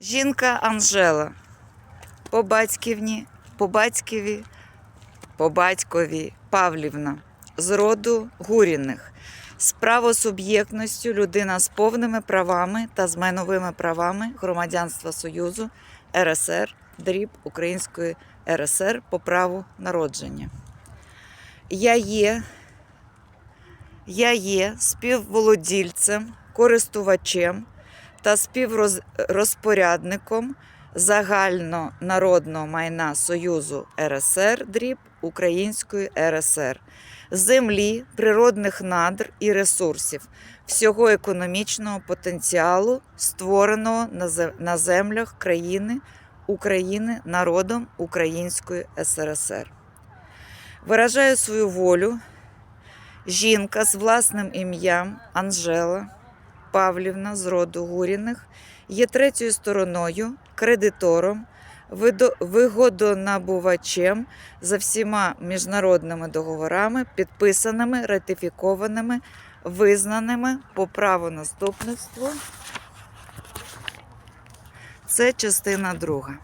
Жінка Анжела. По батьківні, по батьківі, по батькові Павлівна. З роду Гуріних. З правосуб'єктністю людина з повними правами та з майновими правами громадянства Союзу РСР, дріб Української РСР по праву народження. Я є, я є співволодільцем, користувачем та співрозпорядником загальнонародного майна Союзу РСР дріб Української РСР, землі, природних надр і ресурсів, всього економічного потенціалу, створеного на землях країни України народом Української СРСР. Виражаю свою волю. Жінка з власним ім'ям Анжела Павлівна з роду Гуріних є третьою стороною, кредитором, вигодонабувачем за всіма міжнародними договорами, підписаними, ратифікованими, визнаними по праву наступництву. Це частина друга.